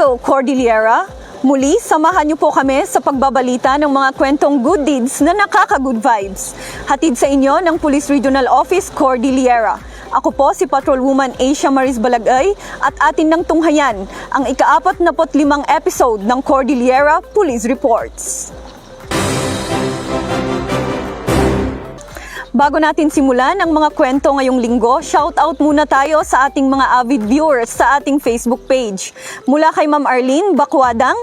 Hago Cordillera. Muli, samahan niyo po kami sa pagbabalita ng mga kwentong good deeds na nakaka-good vibes. Hatid sa inyo ng Police Regional Office Cordillera. Ako po si Patrolwoman Asia Maris Balagay at atin ng tunghayan ang ika-apat na limang episode ng Cordillera Police Reports. Bago natin simulan ang mga kwento ngayong linggo, shout out muna tayo sa ating mga avid viewers sa ating Facebook page. Mula kay Ma'am Arlene Bakwadang,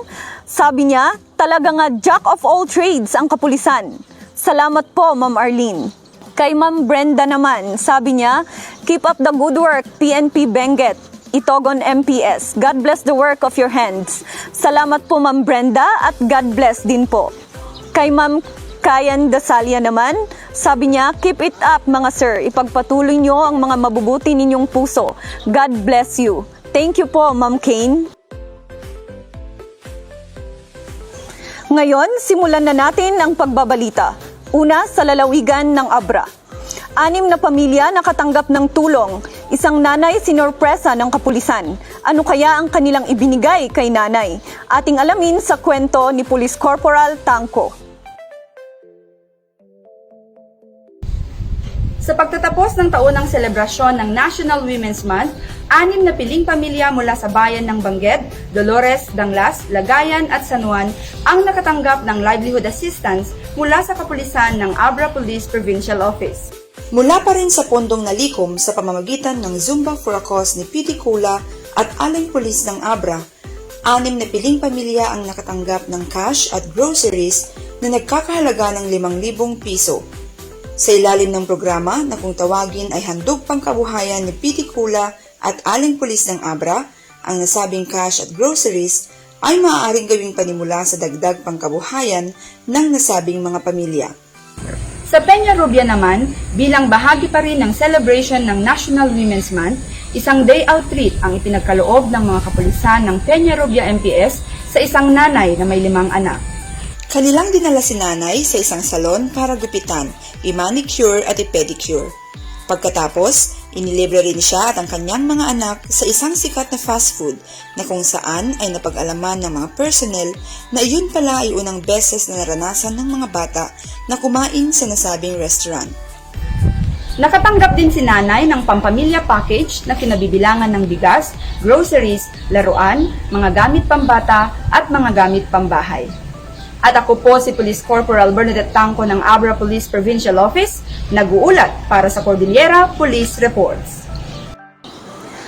sabi niya, talaga nga jack of all trades ang kapulisan. Salamat po, Ma'am Arlene. Kay Ma'am Brenda naman, sabi niya, keep up the good work, PNP Benguet. Itogon MPS. God bless the work of your hands. Salamat po Ma'am Brenda at God bless din po. Kay Ma'am Kayan Dasalia naman, sabi niya, keep it up mga sir. Ipagpatuloy niyo ang mga mabubuti ninyong puso. God bless you. Thank you po, Ma'am Kane. Ngayon, simulan na natin ang pagbabalita. Una sa lalawigan ng Abra. Anim na pamilya nakatanggap ng tulong. Isang nanay sinorpresa ng kapulisan. Ano kaya ang kanilang ibinigay kay nanay? Ating alamin sa kwento ni Police Corporal Tangko. Sa pagtatapos ng taunang selebrasyon ng National Women's Month, anim na piling pamilya mula sa bayan ng Bangged, Dolores, Danglas, Lagayan at San Juan ang nakatanggap ng livelihood assistance mula sa kapulisan ng Abra Police Provincial Office. Mula pa rin sa pondong nalikom sa pamamagitan ng Zumba for a Cause ni Piti Kula at Aling Pulis ng Abra, anim na piling pamilya ang nakatanggap ng cash at groceries na nagkakahalaga ng 5,000 piso. Sa ilalim ng programa na kung tawagin ay Handog Pangkabuhayan ni Piti Kula at Aling Pulis ng Abra, ang nasabing cash at groceries ay maaaring gawing panimula sa dagdag pangkabuhayan ng nasabing mga pamilya. Sa Peña Rubia naman, bilang bahagi pa rin ng celebration ng National Women's Month, isang day out treat ang ipinagkaloob ng mga kapulisan ng Peña Rubia MPS sa isang nanay na may limang anak. Kanilang dinala si nanay sa isang salon para gupitan, i-manicure at i-pedicure. Pagkatapos, inilibre rin siya at ang kanyang mga anak sa isang sikat na fast food na kung saan ay napag-alaman ng mga personnel na iyon pala ay unang beses na naranasan ng mga bata na kumain sa nasabing restaurant. Nakatanggap din si nanay ng pampamilya package na kinabibilangan ng bigas, groceries, laruan, mga gamit pambata at mga gamit pambahay. At ako po si Police Corporal Bernadette Tangco ng Abra Police Provincial Office, nag-uulat para sa Cordillera Police Reports.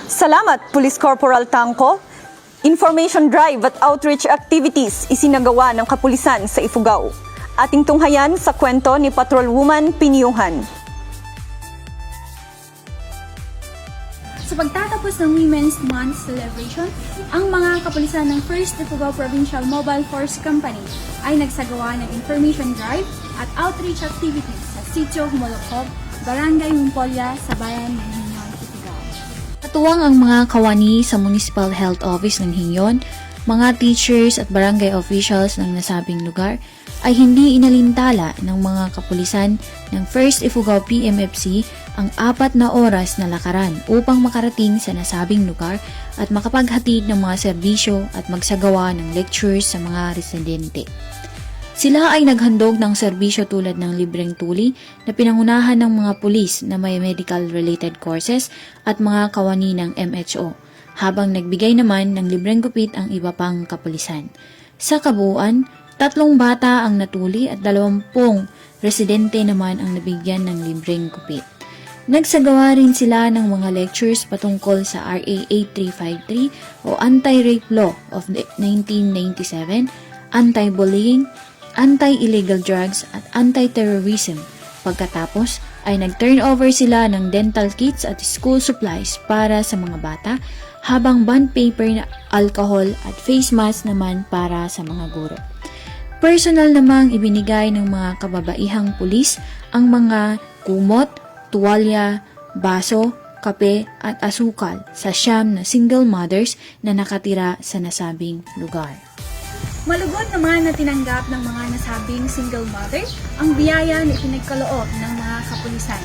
Salamat, Police Corporal Tangko. Information drive at outreach activities isinagawa ng kapulisan sa Ifugao. Ating tunghayan sa kwento ni Patrolwoman Pinyuhan. Sa pagtatapos ng Women's Month celebration, ang mga kapulisan ng 1st Ifugao Provincial Mobile Force Company ay nagsagawa ng information drive at outreach activities sa Sitio Humolocob, Barangay Mumpolya sa bayan ng Hinyon, Ifugao. Katuwang ang mga kawani sa Municipal Health Office ng Hinyon, mga teachers at barangay officials ng nasabing lugar ay hindi inalintala ng mga kapulisan ng 1st Ifugao PMFC ang apat na oras na lakaran upang makarating sa nasabing lugar at makapaghatid ng mga serbisyo at magsagawa ng lectures sa mga residente. Sila ay naghandog ng serbisyo tulad ng libreng tuli na pinangunahan ng mga pulis na may medical-related courses at mga kawani ng MHO, habang nagbigay naman ng libreng gupit ang iba pang kapulisan. Sa kabuuan, tatlong bata ang natuli at dalawampung residente naman ang nabigyan ng libreng gupit. Nagsagawa rin sila ng mga lectures patungkol sa RA 8353 o Anti-Rape Law of 1997, anti-bullying, anti-illegal drugs at anti-terrorism. Pagkatapos ay nag-turn over sila ng dental kits at school supplies para sa mga bata habang bond paper na alcohol at face mask naman para sa mga guro. Personal namang ibinigay ng mga kababaihang pulis ang mga kumot, tuwalya, baso, kape at asukal sa siyam na single mothers na nakatira sa nasabing lugar. Malugod naman na tinanggap ng mga nasabing single mother ang biyaya na ipinagkaloob ng mga kapulisan.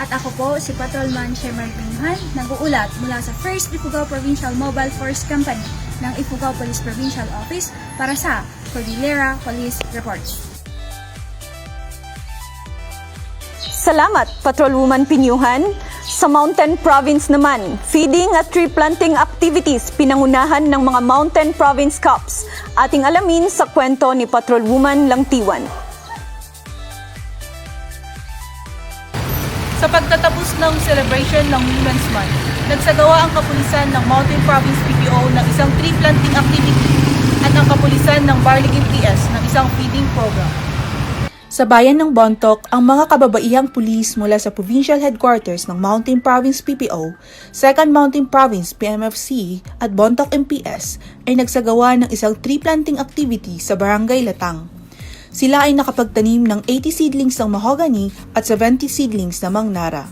At ako po, si Patrolman Shemar Pinuhan, nag-uulat mula sa 1st Ifugao Provincial Mobile Force Company ng Ifugao Police Provincial Office para sa Cordillera Police Reports. Salamat, Patrolwoman Pinyuhan. Sa Mountain Province naman, feeding at tree planting activities pinangunahan ng mga Mountain Province Cups. Ating alamin sa kwento ni Patrolwoman Langtiwan. Sa pagtatapos ng celebration ng Women's Month, nagsagawa ang kapulisan ng Mountain Province PPO ng isang tree planting activity at ang kapulisan ng Barling MPS ng isang feeding program. Sa bayan ng Bontoc, ang mga kababaihang pulis mula sa provincial headquarters ng Mountain Province PPO, 2nd Mountain Province PMFC at Bontoc MPS ay nagsagawa ng isang tree planting activity sa Barangay Latang. Sila ay nakapagtanim ng 80 seedlings ng mahogany at 70 seedlings ng nara.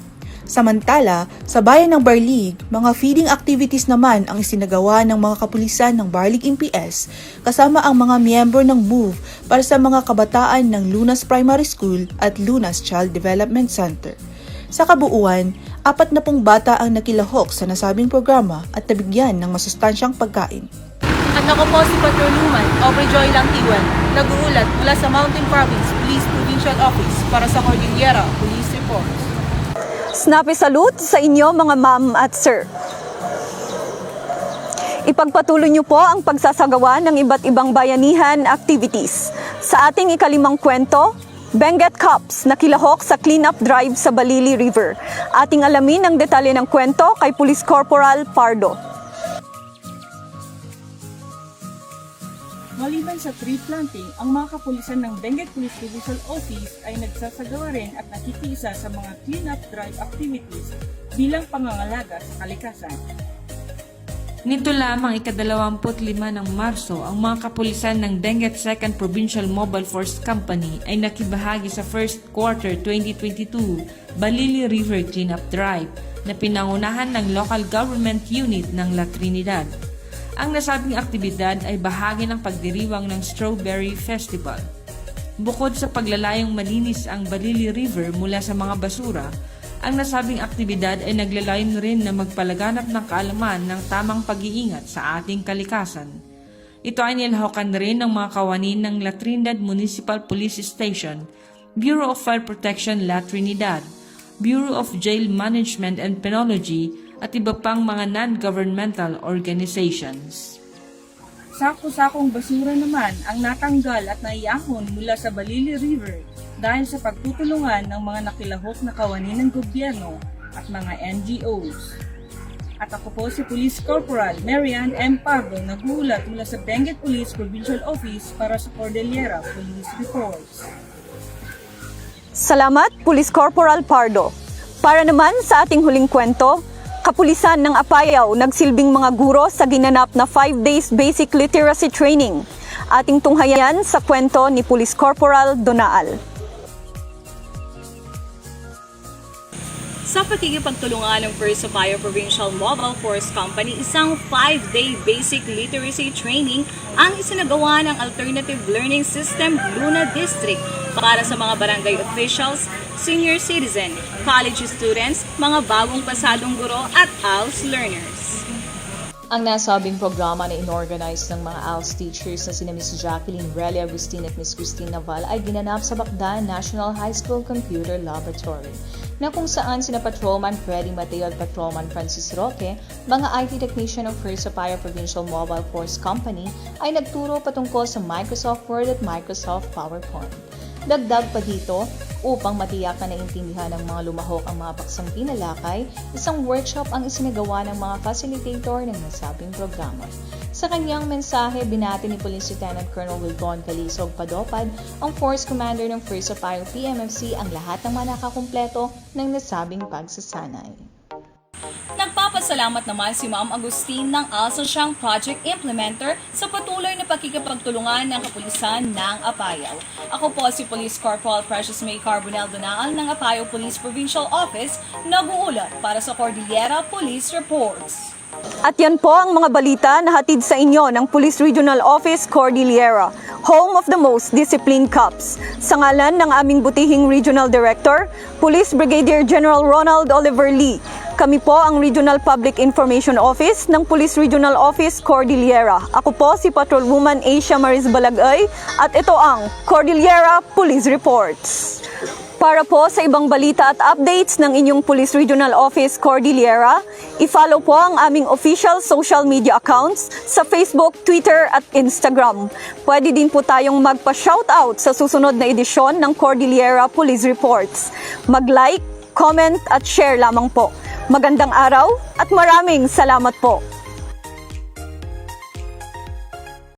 Samantala, sa bayan ng Barlig, mga feeding activities naman ang isinagawa ng mga kapulisan ng Barlig MPS kasama ang mga miyembro ng MOVE para sa mga kabataan ng Lunas Primary School at Lunas Child Development Center. Sa kabuuan, apat na pong bata ang nakilahok sa nasabing programa at nabigyan ng masustansyang pagkain. At ako po si Patrolwoman Aubrey Joy Langtiwan, nag-uulat mula sa Mountain Province Police Provincial Office para sa Cordillera Police Reports. Snappy salute sa inyo mga ma'am at sir. Ipagpatuloy niyo po ang pagsasagawa ng iba't ibang bayanihan activities. Sa ating ikalimang kwento, Benguet Cups na kilahok sa cleanup drive sa Balili River. Ating alamin ang detalye ng kwento kay Police Corporal Pardo. Maliban sa tree planting, ang mga kapulisan ng Benguet Police Provincial Office ay nagsasagawa rin at nakikisa sa mga clean-up drive activities bilang pangangalaga sa kalikasan. Nito lamang ikadalawamput lima ng Marso, ang mga kapulisan ng Benguet 2nd Provincial Mobile Force Company ay nakibahagi sa first quarter 2022 Balili River Cleanup Drive na pinangunahan ng local government unit ng La Trinidad. Ang nasabing aktibidad ay bahagi ng pagdiriwang ng Strawberry Festival. Bukod sa paglalayong malinis ang Balili River mula sa mga basura, ang nasabing aktibidad ay naglalayon rin na magpalaganap ng kaalaman ng tamang pag-iingat sa ating kalikasan. Ito ay nilahokan rin ng mga kawanin ng La Trinidad Municipal Police Station, Bureau of Fire Protection La Trinidad, Bureau of Jail Management and Penology at iba pang mga non-governmental organizations. Sako-sakong basura naman ang natanggal at naiyahon mula sa Balili River dahil sa pagtutulungan ng mga nakilahok na kawani ng gobyerno at mga NGOs. At ako po si Police Corporal Marian M. Pardo naghuulat mula sa Benguet Police Provincial Office para sa Cordillera Police Reports. Salamat, Police Corporal Pardo. Para naman sa ating huling kwento, kapulisan ng Apayao nagsilbing mga guro sa ginanap na 5 days basic literacy training. Ating tunghayan sa kwento ni Police Corporal Donaal. Sa pakikipagtulungan ng First Sapphire Provincial Mobile Force Company, isang 5-day basic literacy training ang isinagawa ng Alternative Learning System Luna District para sa mga barangay officials, senior citizen, college students, mga bagong pasadong guro at ALS learners. Ang nasabing programa na inorganize ng mga ALS teachers na sina Ms. Jacqueline Relia Agustin at Ms. Christine Naval ay ginanap sa Bacdan National High School Computer Laboratory na kung saan sina Patrolman Freddy Mateo at Patrolman Francis Roque, mga IT technician ng First Sapphire Provincial Mobile Force Company ay nagturo patungkol sa Microsoft Word at Microsoft PowerPoint. Dagdag pa dito, upang matiyak na naintindihan ng mga lumahok ang mga paksang pinalakay, isang workshop ang isinagawa ng mga facilitator ng nasabing programa. Sa kanyang mensahe, binati ni Police Lieutenant Colonel Wilbon Calisog Padopad, ang Force Commander ng First Sapphire PMFC ang lahat ng mga nakakumpleto ng nasabing pagsasanay. Nagpapasalamat naman si Ma'am Agustin ng ALSA siyang project implementer sa patuloy na pakikipagtulungan ng kapulisan ng Apayao. Ako po si Police Corporal Precious May Carbonel Donaal ng Apayao Police Provincial Office, nag-uulat para sa Cordillera Police Reports. At yan po ang mga balita na hatid sa inyo ng Police Regional Office Cordillera, home of the most disciplined cops. Sa ngalan ng aming butihing Regional Director, Police Brigadier General Ronald Oliver Lee, Kami po ang Regional Public Information Office ng Police Regional Office Cordillera. Ako po si Patrolwoman Asia Maris Balagay at ito ang Cordillera Police Reports. Para po sa ibang balita at updates ng inyong Police Regional Office Cordillera, i-follow po ang aming official social media accounts sa Facebook, Twitter at Instagram. Pwede din po tayong magpa-shoutout sa susunod na edisyon ng Cordillera Police Reports. Mag-like, comment at share lamang po. Magandang araw at maraming salamat po.